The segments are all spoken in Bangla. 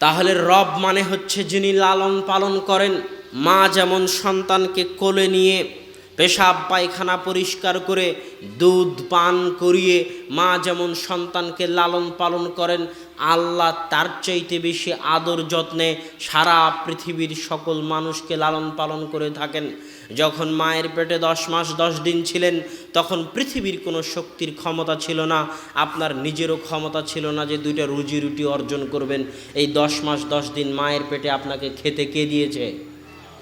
তাহলে রব মানে হচ্ছে যিনি লালন পালন করেন, মা যেমন সন্তানকে কোলে নিয়ে পেশাব পায়খানা পরিষ্কার করে দুধ পান করিয়ে মা যেমন সন্তানকে লালন পালন করেন, আল্লাহ তার চাইতে বেশি আদর যত্নে সারা পৃথিবীর সকল মানুষকে লালন পালন করে থাকেন। যখন মায়ের পেটে দশ মাস, দশ দিন ছিলেন, তখন পৃথিবীর কোনো শক্তির ক্ষমতা ছিল না। আপনার নিজেরও ক্ষমতা ছিল না যে দুইটা রুজি রুটি অর্জন করবেন। এই দশ মাস, দশ দিন মায়ের পেটে আপনাকে খেতে কে দিয়েছে?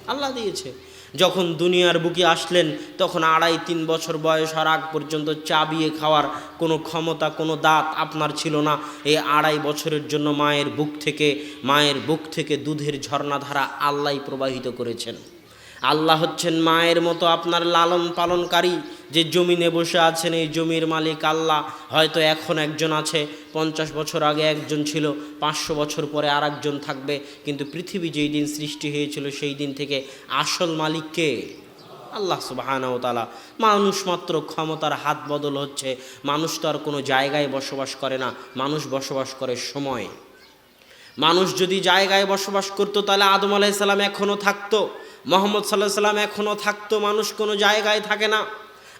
আল্লাহ দিয়েছে। যখন দুনিয়ার বুকে আসলেন, তখন আড়াই, তিন বছর বয়স হওয়ার আগ পর্যন্ত চাবিয়ে খাওয়ার কোনো ক্ষমতা, কোনো দাঁত আপনার ছিল না। এই আড়াই বছরের জন্য মায়ের বুক থেকে, মায়ের বুক থেকে দুধের ঝর্ণাধারা আল্লাহ প্রবাহিত করেছেন। আল্লাহ হচ্ছেন মায়ের মতো আপনার লালন পালনকারী। যে জমিনে বসে আছেন, এই জমির মালিক আল্লাহ। হয়তো এখন একজন আছে, পঞ্চাশ বছর আগে একজন ছিল, পাঁচশো বছর পরে আর একজন থাকবে। কিন্তু পৃথিবী যেই দিন সৃষ্টি হয়েছিল, সেই দিন থেকে আসল মালিককে আল্লাহ সুবাহানাও তালা মানুষ মাত্র ক্ষমতার হাত বদল হচ্ছে। মানুষ তো আর কোনো জায়গায় বসবাস করে না। মানুষ বসবাস করে সময়। মানুষ যদি জায়গায় বসবাস করতো, তাহলে আদম আলাইসাল্লাম এখনও থাকতো। মোহাম্মদ সাল্লাহ সাল্লাম এখনও থাকতো, মানুষ কোনো জায়গায় থাকে না।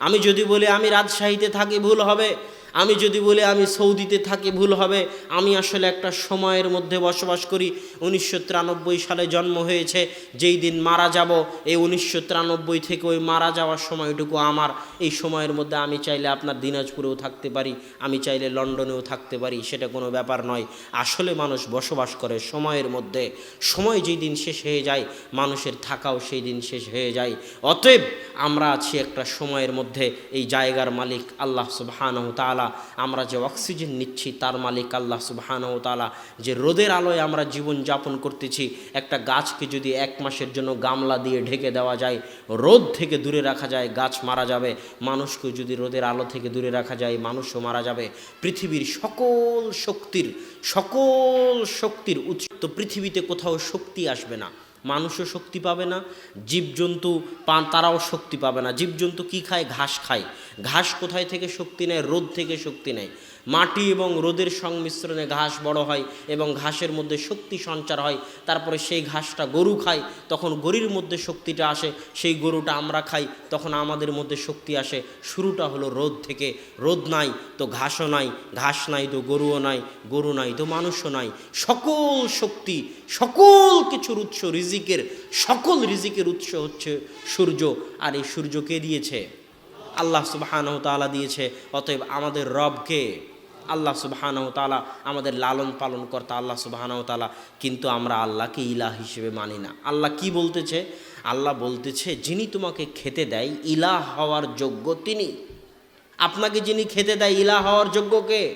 আমি যদি বলি আমি রাজশাহীতে থাকি, ভুল হবে। আমি যদি বলি আমি সৌদিতে থাকি, ভুল হবে। আমি আসলে একটা সময়ের মধ্যে বসবাস করি। উনিশশো তিরানব্বই সালে জন্ম হয়েছে, যেই দিন মারা যাব। এই উনিশশো তিরানব্বই থেকে ওই মারা যাওয়ার সময়টুকু আমার। এই সময়ের মধ্যে আমি চাইলে আপনার দিনাজপুরেও থাকতে পারি, আমি চাইলে লন্ডনেও থাকতে পারি, সেটা কোনো ব্যাপার নয়। আসলে মানুষ বসবাস করে সময়ের মধ্যে। সময় যেই দিন শেষ হয়ে যায়, মানুষের থাকাও সেই দিন শেষ হয়ে যায়। অতএব আমরা আছি একটা সময়ের মধ্যে। এই জায়গার মালিক আল্লাহ সুবহানাহ তাআলা, আমরা যে অক্সিজেন নিচ্ছি তার মালিক আল্লাহ সুবহানাহ তাআলা। যে রোদের আলোয় আমরা জীবন যাপন করতেছি, একটা গাছকে যদি এক মাসের জন্য গামলা দিয়ে ঢেকে দেওয়া যায়, রোদ থেকে দূরে রাখা যায়, গাছ মারা যাবে। মানুষকে যদি রোদের আলো থেকে দূরে রাখা যায়, মানুষও মারা যাবে। পৃথিবীর সকল শক্তির সকল শক্তির উৎস। তো পৃথিবীতে কোথাও শক্তি আসবে না। মানুষও শক্তি পাবে না, জীবজন্তু পান, তারাও শক্তি পাবে না। জীবজন্তু কি খায়? ঘাস খায়। ঘাস কোথায় থেকে শক্তি নেয়? রোদ থেকে শক্তি নেয়। মাটি এবং রোদের সংমিশ্রণে ঘাস বড় হয় এবং ঘাসের মধ্যে শক্তি সঞ্চার হয়। তারপরে সেই ঘাসটা গরু খায়। তখন গরুর মধ্যে শক্তিটা আসে, সেই গরুটা আমরা খাই। তখন আমাদের মধ্যে শক্তি আসে। শুরুটা হলো রোদ থেকে। রোদ নাই তো ঘাসও নাই, ঘাস নাই তো গরুও নাই, গরু নাই তো মানুষও নাই। সকল শক্তি, সকল কিছুর উৎস রিজিকের, সকল রিজিকের উৎস হচ্ছে সূর্য। আর এই সূর্যকে দিয়েছে? আল্লাহ সুবাহানহ তালা দিয়েছে। অতএব আমাদের রবকে আল্লাহ সুবাহানহ তালা আমাদের লালন পালন কর্তা আল্লাহ সুবাহানহ তালা কিন্তু আমরা আল্লাহকে ইলাহ হিসেবে মানি না। আল্লাহ কি বলতেছে? আল্লাহ বলতেছে, যিনি তোমাকে খেতে দেয়, ইলাহ হওয়ার যোগ্য তিনি। আপনাকে যিনি খেতে দেয়, ইলাহ হওয়ার যোগ্য কে?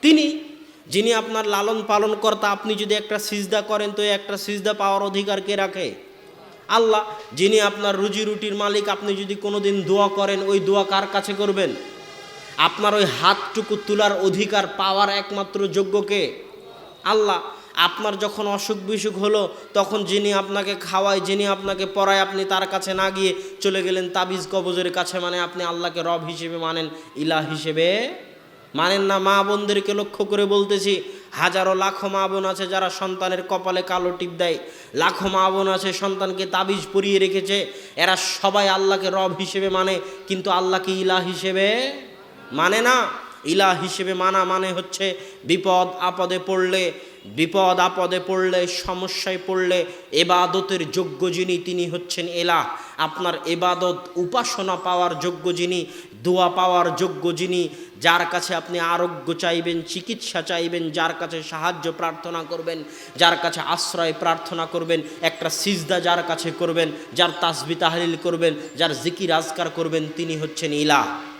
তিনি। যিনি আপনার লালন পালন কর্তা, আপনি যদি একটা সিজদা করেন, তো একটা সিজদা পাওয়ার অধিকার কে রাখে? আল্লাহ। যিনি আপনার রুজি রুটির মালিক, আপনি যদি কোনোদিন দোয়া করেন, ওই দোয়া কার কাছে করবেন? আপনার ওই হাতটুকু তোলার অধিকার পাওয়ার একমাত্র যোগ্যকে আল্লাহ। আপনার যখন অসুখ বিসুখ হলো, তখন যিনি আপনাকে খাওয়ায়, যিনি আপনাকে পড়ায়, আপনি তার কাছে না গিয়ে চলে গেলেন তাবিজ কবজের কাছে মানে আপনি আল্লাহকে রব হিসেবে মানেন ইলা হিসেবে মানেন না। মা বোনদেরকে লক্ষ্য করে বলতেছি, হাজারো লাখো মা বোন আছে যারা সন্তানের কপালে কালো টিপ দেয়। লাখো মা বোন আছে সন্তানকে তাবিজ পরিয়ে রেখেছে। এরা সবাই আল্লাহকে রব হিসেবে মানে কিন্তু আল্লাহকে ইলা হিসেবে মানে না। ইলা হিসেবে মানা মানে হচ্ছে বিপদ আপদে পড়লে, বিপদ আপদে পড়লে, সমস্যায় পড়লে এবাদতের যোগ্য যিনি, তিনি হচ্ছেন এলাহ আপনার এবাদত উপাসনা পাওয়ার যোগ্য যিনি, দোয়া পাওয়ার যোগ্য যিনি, যার কাছে আপনি আরোগ্য চাইবেন, চিকিৎসা চাইবেন, যার কাছে সাহায্য প্রার্থনা করবেন, যার কাছে আশ্রয় প্রার্থনা করবেন, একটা সিজদা যার কাছে করবেন, যার তাসবি তাহলিল করবেন, যার জিকির আজকার করবেন, তিনি হচ্ছেন ইলা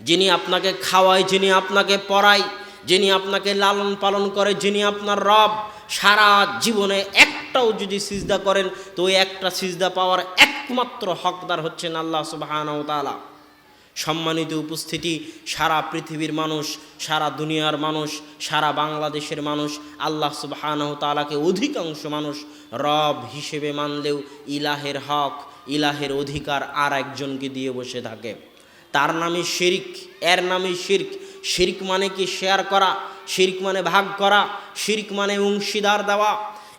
যিনি আপনাকে খাওয়ায়, যিনি আপনাকে পড়ায়, যিনি আপনাকে লালন পালন করে, যিনি আপনার রব, সারা জীবনে একটাও যদি সিজদা করেন, তো ওই একটা সিজদা পাওয়ার একমাত্র হকদার হচ্ছেন আল্লাহ সুবাহানাও তালা সম্মানিত উপস্থিতি, সারা পৃথিবীর মানুষ, সারা দুনিয়ার মানুষ, সারা বাংলাদেশের মানুষ, আল্লাহ সুবাহানাহ তালাকে অধিকাংশ মানুষ রব হিসেবে মানলেও ইলাহের হক, ইলাহের অধিকার আর একজনকে দিয়ে বসে থাকে। তার নামে শিরিক, এর নামে শির্ক। শিরিক মানে কি? শেয়ার করা, শির্ক মানে ভাগ করা, শির্ক মানে অংশীদার দেওয়া।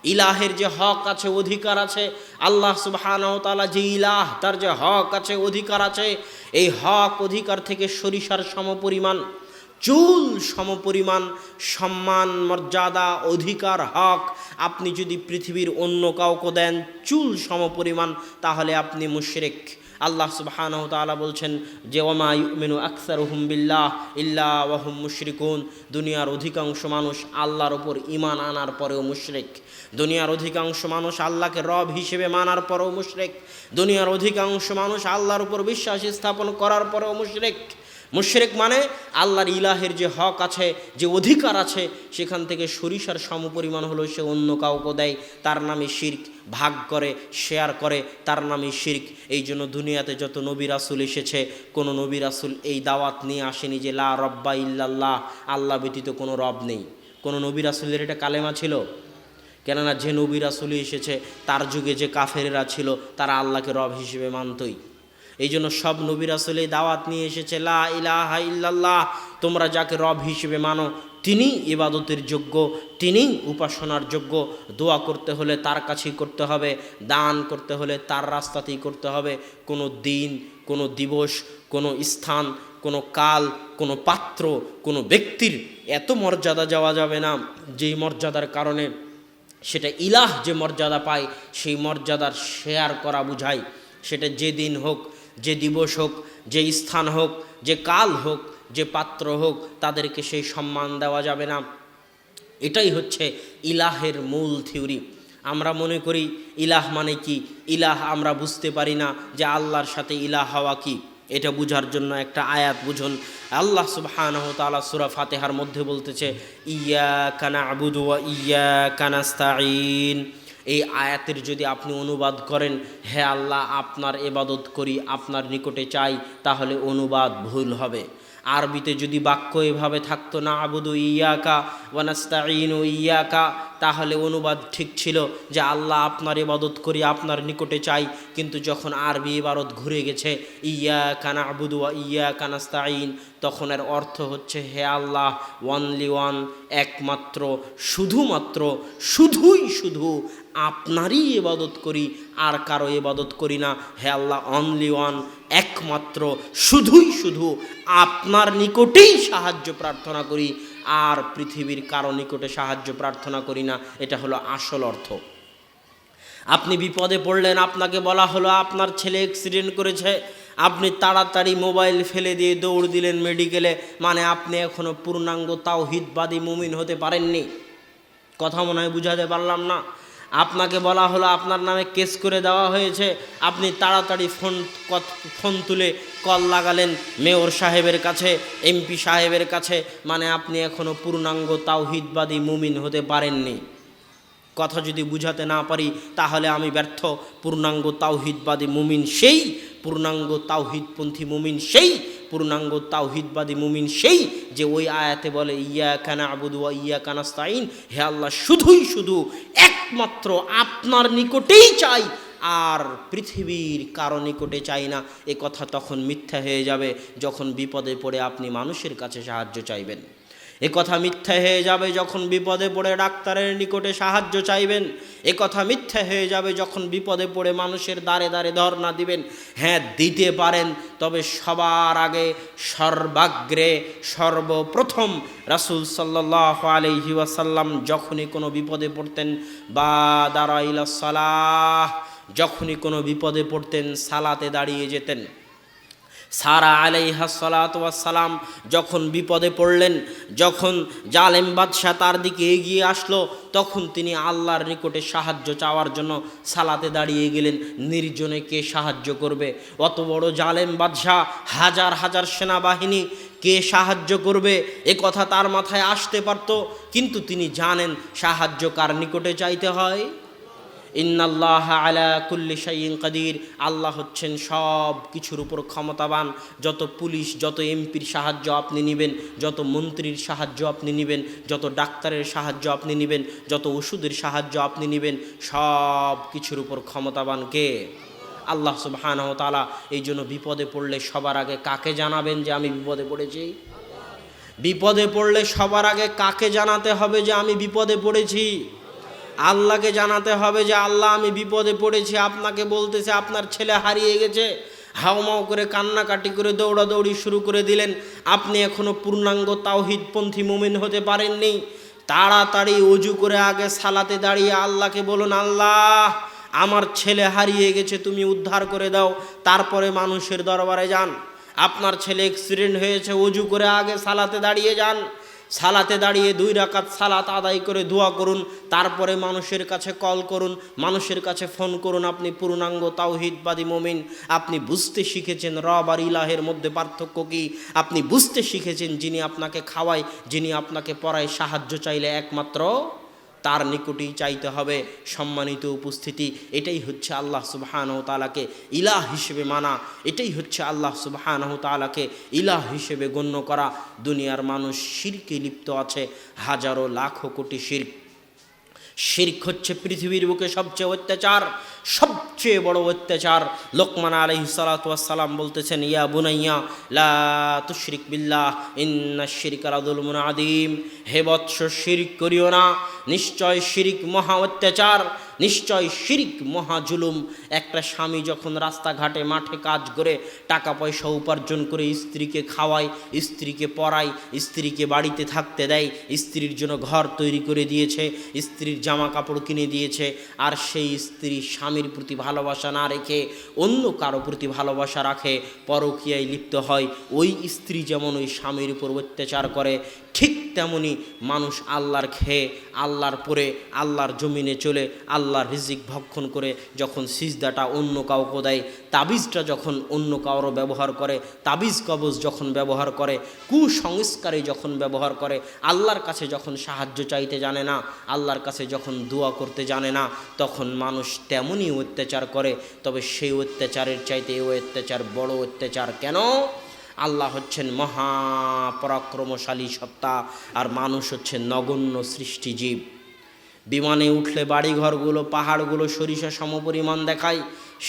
ইলাহের যে হক আছে, অধিকার আছে, আল্লাহ তাআলা যে ইলাহ, তার যে হক আছে, অধিকার আছে, এই হক অধিকার থেকে সরিষার সমপরিমাণ, চুল সমপরিমাণ, সম্মান, মর্যাদা, অধিকার, হক আপনি যদি পৃথিবীর অন্য কাউকে দেন, চুল সমপরিমাণ, তাহলে আপনি মুশরিক। আল্লাহ তাআলা বলছেন যে ওমা ইউমিনু আকসারুহুম বিল্লাহ ইল্লা ওয়াহুম মুশরিকুন। দুনিয়ার অধিকাংশ মানুষ আল্লাহর ওপর ঈমান আনার পরেও মুশরিক। দুনিয়ার অধিকাংশ মানুষ আল্লাহকে রব হিসেবে মানার পরেও মুশরিক। দুনিয়ার অধিকাংশ মানুষ আল্লাহর উপর বিশ্বাস স্থাপন করার পরেও মুশরিক। মুশরিক মানে আল্লাহর ইলাহের যে হক আছে, যে অধিকার আছে, সেখান থেকে সরিষার সমপরিমাণ হলো সে অন্য কাউকে দেয়। তার নামে শির্ক। ভাগ করে শেয়ার করে, তার নামে শির্ক। এই জন্য দুনিয়াতে যত নবী রাসুল এসেছে, কোনো নবী রাসুল এই দাওয়াত নিয়ে আসেনি যে, লা রব্বা ইল্লাল্লাহ আল্লাহ ব্যতীত কোনো রব নেই। কোনো নবী রাসুলের এটা কালেমা ছিল? কেননা যে নবী রাসুলি এসেছে, তার যুগে যে কাফেরেরা ছিল, তারা আল্লাহকে রব হিসেবে মানতই। এই জন্য সব নবী রাসুলেই দাওয়াত নিয়ে এসেছে, লা ইলাহা ইল্লাল্লাহ তোমরা যাকে রব হিসেবে মানো তিনি ইবাদতের যোগ্য, তিনি উপাসনার যোগ্য। দোয়া করতে হলে তার কাছেই করতে হবে, দান করতে হলে তার রাস্তাতেই করতে হবে। কোনো দিন, কোনো দিবস, কোনো স্থান, কোনো কাল, কোনো পাত্র, কোনো ব্যক্তির এত মর্যাদা যাওয়া যাবে না। যেই মর্যাদার কারণে সেটা ইলাহ যে মর্যাদা পায়, সেই মর্যাদার শেয়ার করা বুঝায়। সেটা যে দিন হোক, যে দিবস হোক, যে স্থান হোক, যে কাল হোক যে পাত্র হোক, তাদেরকে সেই সম্মান দেওয়া যাবে না। এটাই হচ্ছে ইলাহের মূল থিওরি। আমরা মনে করি, ইলাহ মানে কি? ইলাহ আমরা বুঝতে পারি না যে আল্লাহর সাথে ইলাহ হওয়া কি। এটা বুঝার জন্য একটা আয়াত বুঝুন। আল্লাহ সুবহানাহু তাআলা সূরা ফাতিহার মধ্যে বলতেছে ইয়া কানা আবুদু ওয়া ইয়া কানাস্তাঈন এই আয়াতের যদি আপনি অনুবাদ করেন, হে আল্লাহ, আপনার এবাদত করি, আপনার নিকটে চাই, তাহলে অনুবাদ ভুল হবে। আরবিতে যদি বাক্য এভাবে থাকতো না আবুদু ইয়াকা ওয়ানাস্তাইনু ইয়াকা তাহলে অনুবাদ ঠিক ছিল যে আল্লাহ আপনার ইবাদত করি, আপনার নিকটে চাই। কিন্তু যখন আরবি ইবারত ঘুরে গেছে ইয়া কানা আবুদু ইয়া কানাস্তাইন তখন এর অর্থ হচ্ছে, হে আল্লাহ ওয়ানলি ওয়ান একমাত্র, শুধুমাত্র, শুধুই শুধু আপনারই ইবাদত করি, আর কারও ইবাদত করি না। হে আল্লাহ অনলি ওয়ান একমাত্র, শুধুই শুধু আপনার নিকটেই সাহায্য প্রার্থনা করি। আর পৃথিবীর কারও নিকটে সাহায্য প্রার্থনা করি না, এটা হলো আসল অর্থ। আপনি বিপদে পড়লেন, আপনাকে বলা হলো, আপনার ছেলে অ্যাক্সিডেন্ট করেছে, আপনি তাড়াতাড়ি মোবাইল ফেলে দিয়ে দৌড় দিলেন মেডিকেলে মানে আপনি এখনও পূর্ণাঙ্গ তাও হিতবাদী মুমিন হতে পারেননি। কথা মনে হয় বুঝাতে পারলাম না। আপনাকে বলা হলো, আপনার নামে কেস করে দেওয়া হয়েছে। আপনি তাড়াতাড়ি ফোন ফোন তুলে কল লাগালেন মেয়র সাহেবের কাছে, এমপি সাহেবের কাছে। মানে আপনি এখনও পূর্ণাঙ্গ তাওহিদবাদী মুমিন হতে পারেননি। কথা যদি বুঝাতে না পারি, তাহলে আমি ব্যর্থ। পূর্ণাঙ্গ তাওহিদবাদী মুমিন সেই, পূর্ণাঙ্গ তাওহিদপন্থী মুমিন সেই, পূর্ণাঙ্গ তাওহিদবাদী মুমিন সেই যে ওই আয়াতে বলে, ইয়া কানা আবুদু ইয়া কানাস্তাইন হে আল্লাহ, শুধুই শুধু একমাত্র আপনার নিকটেই চাই, আর পৃথিবীর কারও নিকটে চাই না। এ কথা তখন মিথ্যা হয়ে যাবে যখন বিপদে পড়ে আপনি মানুষের কাছে সাহায্য চাইবেন। এ কথা মিথ্যা হয়ে যাবে যখন বিপদে পড়ে ডাক্তারের নিকটে সাহায্য চাইবেন। এ কথা মিথ্যা হয়ে যাবে যখন বিপদে পড়ে মানুষের দ্বারে দ্বারে ধর্ণা দিবেন। হ্যাঁ দিতে পারেন, তবে সবার আগে সর্বাগ্রে সর্বপ্রথম রাসুল সাল্লাহ আলহি ওয়াসাল্লাম যখনই কোনো বিপদে পড়তেন, বা দাঁড়াইলা সালাহ, যখনই কোনো বিপদে পড়তেন, সালাতে দাঁড়িয়ে যেতেন। সারা আলাইহা সালাম যখন বিপদে পড়লেন, যখন জালেম বাদশাহ তার দিকে এগিয়ে আসলো, তখন তিনি আল্লাহর নিকটে সাহায্য চাওয়ার জন্য সালাতে দাঁড়িয়ে গেলেন। নির্জনে কে সাহায্য করবে? অত বড় জালেম বাদশাহ, হাজার হাজার সেনাবাহিনী, কে সাহায্য করবে? এ কথা তার মাথায় আসতে পারত, কিন্তু তিনি জানেন সাহায্য কার নিকটে চাইতে হয়। ইন্নাল্লাহ আলা কুল্লি শাইন কাদির। আল্লাহ হচ্ছেন সব কিছুর উপর ক্ষমতাবান। যত পুলিশ, যত এমপির সাহায্য আপনি নেবেন, যত মন্ত্রীর সাহায্য আপনি নেবেন, যত ডাক্তারের সাহায্য আপনি নেবেন, যত ওষুধের সাহায্য আপনি নেবেন, সব কিছুর উপর ক্ষমতাবান কে? আল্লাহ সুবহানাহ এই জন্য বিপদে পড়লে সবার আগে কাকে জানাবেন যে আমি বিপদে পড়েছি? বিপদে পড়লে সবার আগে কাকে জানাতে হবে যে আমি বিপদে পড়েছি? আল্লাহকে জানাতে হবে যে, আল্লাহ, আমি বিপদে পড়েছি। আপনাকে বলতেছে, আপনার ছেলে হারিয়ে গেছে। হাওমাও করে কান্নাকাটি করে দৌড়াদৌড়ি শুরু করে দিলেন। আপনি এখনও পূর্ণাঙ্গ তাওহিদপন্থী মুমিন হতে পারেননি। তাড়াতাড়ি অজু করে আগে সালাতে দাঁড়িয়ে আল্লাহকে বলুন, আল্লাহ, আমার ছেলে হারিয়ে গেছে, তুমি উদ্ধার করে দাও। তারপরে মানুষের দরবারে যান। আপনার ছেলে অ্যাক্সিডেন্ট হয়েছে অজু করে আগে সালাতে দাঁড়িয়ে যান। সালাতে দাঁড়িয়ে দুই রাকাত সালাত আদায় করে দোয়া করুন, তারপরে মানুষের কাছে কল করুন, মানুষের কাছে ফোন করুন, আপনি পূর্ণাঙ্গ তাওহিদবাদী মমিন। আপনি বুঝতে শিখেছেন রব আর ইলাহের মধ্যে পার্থক্য কী? আপনি বুঝতে শিখেছেন যিনি আপনাকে খাওয়ায়, যিনি আপনাকে পড়ায় সাহায্য চাইলে একমাত্র তার নিকটেই চাইতে হবে সম্মানিত উপস্থিতি। এটাই হচ্ছে আল্লাহ সুবাহানহ তালাকে ইলাহ হিসেবে মানা। এটাই হচ্ছে আল্লাহ সুবাহানহ তালাকে ইলাহ হিসেবে গণ্য করা। দুনিয়ার মানুষ শিরকে লিপ্ত আছে। হাজারো লাখো কোটি শির্ক শির্ক হচ্ছে পৃথিবীর বুকে সবচেয়ে অত্যাচার, সবচেয়ে বড় অত্যাচার। লোকমান আলহি সালাতাম বলতেছেন, ইয়া বুনাইয়া, লা তুশরিক বিল্লাহ, ইন্না শিরিক আলাদুল আদিম হে বৎস, শিরিক করিও না। নিশ্চয় শিরিক মহা অত্যাচার। নিশ্চয় শিরিক মহাজুলুম। একটা স্বামী যখন রাস্তাঘাটে মাঠে কাজ করে, টাকা পয়সা উপার্জন করে স্ত্রীকে খাওয়ায়, স্ত্রীকে পড়ায়, স্ত্রীকে বাড়িতে থাকতে দেয়, স্ত্রীর জন্য ঘর তৈরি করে দিয়েছে, স্ত্রীর জামা কাপড় কিনে দিয়েছে, আর সেই স্ত্রী স্বামীর প্রতি ভালোবাসা না রেখে অন্য কারও প্রতি ভালোবাসা রাখে, পরকীয়ায় লিপ্ত হয়। ওই স্ত্রী যেমন ওই স্বামীর উপর অত্যাচার করে, ঠিক তেমনি মানুষ আল্লাহর খেয়ে, আল্লাহর পরে, আল্লাহর জমিনে চলে, আল্লাহর রিজিক ভক্ষণ করে যখন সিজদাটা অন্য কাউকে দেয়, তাবিজটা যখন অন্য কারও ব্যবহার করে, তাবিজ কবজ যখন ব্যবহার করে, কুসংস্কারে যখন ব্যবহার করে, আল্লাহর কাছে যখন সাহায্য চাইতে জানে না, আল্লাহর কাছে যখন দোয়া করতে জানে না, তখন মানুষ তেমনই অত্যাচার করে। তবে সেই অত্যাচারের চাইতে এই অত্যাচার বড় অত্যাচার। কেন? আল্লাহ হচ্ছেন মহা পরাক্রমশালী সত্তা আর মানুষ হচ্ছে নগণ্য সৃষ্টিজীব। বিমানে উঠলে বাড়িঘরগুলো, পাহাড়গুলো সরিষা সমপরিমাণ দেখায়।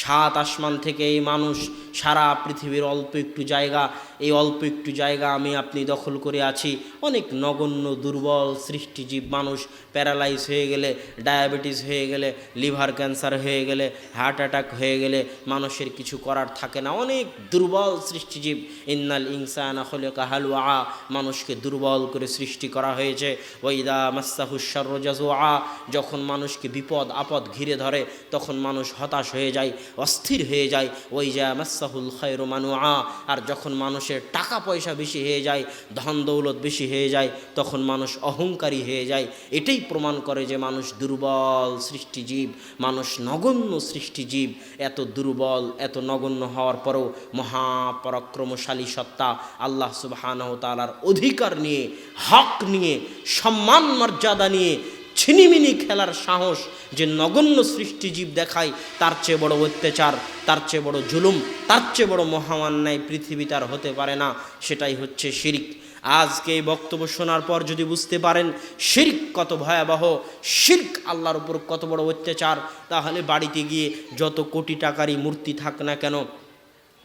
সাত আসমান থেকে এই মানুষ সারা পৃথিবীর অল্প একটু জায়গা এই অল্প একটু জায়গা আমি আপনি দখল করে আছি। অনেক নগণ্য, দুর্বল, সৃষ্টিজীব মানুষ প্যারালাইজ হয়ে গেলে, ডায়াবেটিস হয়ে গেলে, লিভার ক্যান্সার হয়ে গেলে, হার্ট অ্যাটাক হয়ে গেলে মানুষের কিছু করার থাকে না। অনেক দুর্বল সৃষ্টিজীব, ইন্নাল ইনসান হলে কাহালুয়া মানুষকে দুর্বল করে সৃষ্টি করা হয়েছে। ওইদা মাস্তাহুসারজাজুয়া যখন মানুষকে বিপদ, আপদ ঘিরে ধরে, তখন মানুষ হতাশ হয়ে যায়, অস্থির হয়ে যায়। ওই যা মাসাহুল মানুয়া আর যখন মানুষের টাকা পয়সা বেশি হয়ে যায় ধন দৌলত বেশি হয়ে যায়, তখন মানুষ অহংকারী হয়ে যায়। এটাই প্রমাণ করে যে মানুষ দুর্বল সৃষ্টিজীব, মানুষ নগণ্য সৃষ্টিজীব। এত দুর্বল, এত নগণ্য হওয়ার পরেও মহাপরাক্রমশালী সত্তা আল্লাহ সুবাহানহ তালার অধিকার নিয়ে, হক নিয়ে সম্মান মর্যাদা নিয়ে ছিনিমিনি খেলার সাহস যে নগণ্য সৃষ্টিজীব দেখায়, তার চেয়ে বড় অত্যাচার, তার চেয়ে বড় জুলুম, তার চেয়ে বড় মহামান্যায় পৃথিবী তার হতে পারে না। সেটাই হচ্ছে শিরিক। আজকে এই বক্তব্য শোনার পর যদি বুঝতে পারেন শির্ক কত ভয়াবহ, শির্ক আল্লাহর উপর কত বড় অত্যাচার, তাহলে বাড়িতে গিয়ে যত কোটি টাকারই মূর্তি থাক না কেন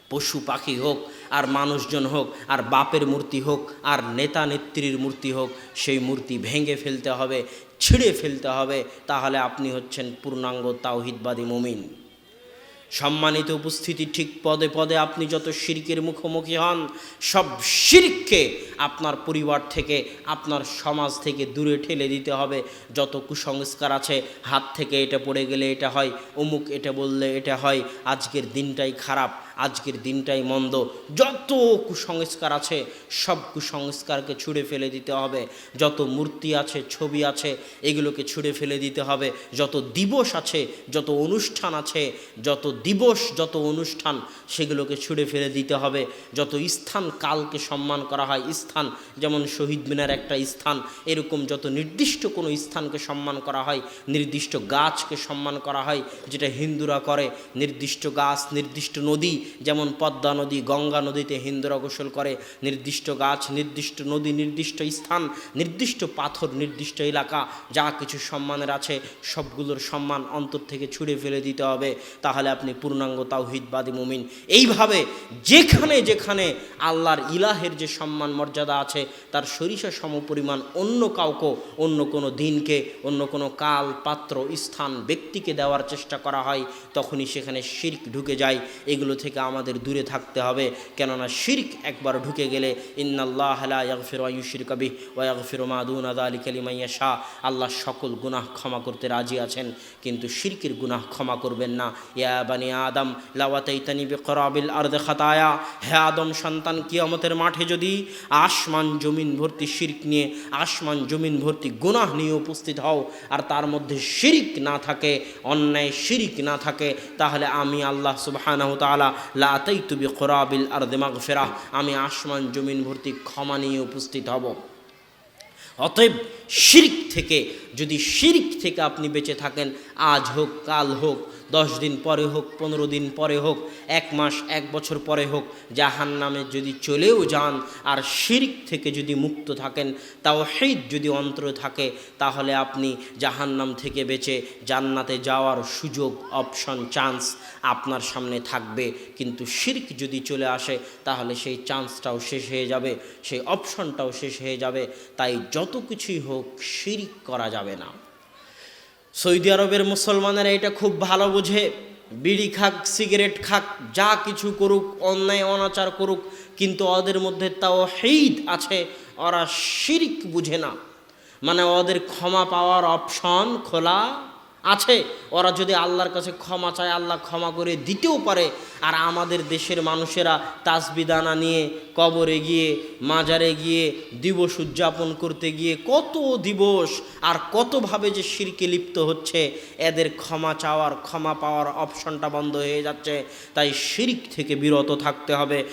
পশু পাখি হোক, আর মানুষজন হোক, আর বাপের মূর্তি হোক, আর নেতা নেত্রীর মূর্তি হোক, সেই মূর্তি ভেঙে ফেলতে হবে, ছিঁড়ে ফেলতে হবে, তাহলে আপনি হচ্ছেন পূর্ণাঙ্গ তাওহিদবাদী মুমিন। সম্মানিত উপস্থিতি ঠিক পদে পদে আপনি যত শিরকের মুখোমুখি হন, সব শিরককে আপনার পরিবার থেকে, আপনার সমাজ থেকে দূরে ঠেলে দিতে হবে। যত কুসংস্কার আছে, হাত থেকে এটা পড়ে গেলে এটা হয়, অমুক এটা বললে এটা হয়, আজকের দিনটাই খারাপ আজকের দিনটাই মন্দ। যত কুসংস্কার আছে, সব কুসংস্কারকে ছুঁড়ে ফেলে দিতে হবে। যত মূর্তি আছে, ছবি আছে, এগুলোকে ছুঁড়ে ফেলে দিতে হবে। যত দিবস আছে, যত অনুষ্ঠান আছে, যত দিবস, যত অনুষ্ঠান, সেগুলোকে ছুঁড়ে ফেলে দিতে হবে। যত স্থান কালকে সম্মান করা হয়, স্থান যেমন শহীদ মিনার একটা স্থান, এরকম যত নির্দিষ্ট কোনো স্থানকে সম্মান করা হয়, নির্দিষ্ট গাছকে সম্মান করা হয়, যেটা হিন্দুরা করে, নির্দিষ্ট গাছ, নির্দিষ্ট নদী যেমন পদ্মা নদী, গঙ্গা নদীতে হিন্দুরা গোসল করে, নির্দিষ্ট গাছ, নির্দিষ্ট নদী, নির্দিষ্ট স্থান, নির্দিষ্ট পাথর, নির্দিষ্ট এলাকা, যা কিছু সম্মানের আছে, সবগুলোর সম্মান অন্তর থেকে ছুঁড়ে ফেলে দিতে হবে। তাহলে আপনি পূর্ণাঙ্গ তাওহিদবাদী মুমিন। এইভাবে যেখানে যেখানে আল্লাহর ইলাহের যে সম্মান মর্যাদা আছে, তার সরিষা সমপরিমাণ অন্য কাউকে, অন্য কোনো দিনকে, অন্য কোনো কাল, পাত্র, স্থান, ব্যক্তিকে দেওয়ার চেষ্টা করা হয়, তখনই সেখানে শির্ক ঢুকে যায়। এগুলো থেকে আমাদের দূরে থাকতে হবে। কেননা শির্ক একবার ঢুকে গেলে ইন্নাল্লাহ লা ইয়াগফিরু আন ইউশরিকা বিহি ওয়া ইয়াগফিরু মা দুনা যালিকা আল্লাহ সকল গুনাহ ক্ষমা করতে রাজি আছেন, কিন্তু শিরকের গুনাহ ক্ষমা করবেন না। ইয়া আদম, লাওয়াতাইতানি বিকরাবিল আরদে খাতায়া। হে আদম সন্তান, কিয়ামতের মাঠে যদি আসমান জমিন ভর্তি শিরক নিয়ে, আসমান জমিন ভর্তি গুনাহ নিয়ে উপস্থিত হও আর তার মধ্যে শিরিক না থাকে, অন্যায় শিরিক না থাকে, তাহলে আমি আল্লাহ সুবহানাহু তাআলা তুবি খোরাবিল আর দেমাগ ফেরা আমি আসমান জমিন ভর্তি ক্ষমা নিয়ে উপস্থিত হব। অতএব শিরিক থেকে, যদি শিরিক থেকে আপনি বেঁচে থাকেন, আজ হোক, কাল হোক দশ দিন পরে হোক, পনেরো দিন পরে হোক, এক মাস, এক বছর পরে হোক জাহান নামে যদি চলেও যান আর শিরিক থেকে যদি মুক্ত থাকেন তাও হেদ যদি অন্তরে থাকে, তাহলে আপনি জাহান্নাম থেকে বেঁচে জান্নাতে যাওয়ার সুযোগ অপশন চান্স আপনার সামনে থাকবে। কিন্তু শির্ক যদি চলে আসে, তাহলে সেই চান্সটাও শেষ হয়ে যাবে, সেই অপশনটাও শেষ হয়ে যাবে। তাই যত কিছুই হোক, শিরিক করা যাবে না। সৌদি আরবের মুসলমানেরা এটা খুব ভালো বোঝে। বিড়ি খাক, সিগারেট খাক, যা কিছু করুক, অন্যায়, অনাচার করুক, কিন্তু ওদের মধ্যে তাও হেইদ আছে, ওরা শিরিক বুঝে না। মানে ওদের ক্ষমা পাওয়ার অপশন খোলা আছে। ওরা যদি আল্লাহর কাছে ক্ষমা চায়, আল্লাহ ক্ষমা করে দিতেও পারে। আর আমাদের দেশের মানুষেরা তাসবিদানা নিয়ে, কবরে গিয়ে, মাজারে গিয়ে, দিবস উদযাপন করতে গিয়ে কত দিবস আর কতভাবে যে শিরকে লিপ্ত হচ্ছে, এদের ক্ষমা চাওয়ার, ক্ষমা পাওয়ার অপশনটা বন্ধ হয়ে যাচ্ছে। তাই শিরিক থেকে বিরত থাকতে হবে।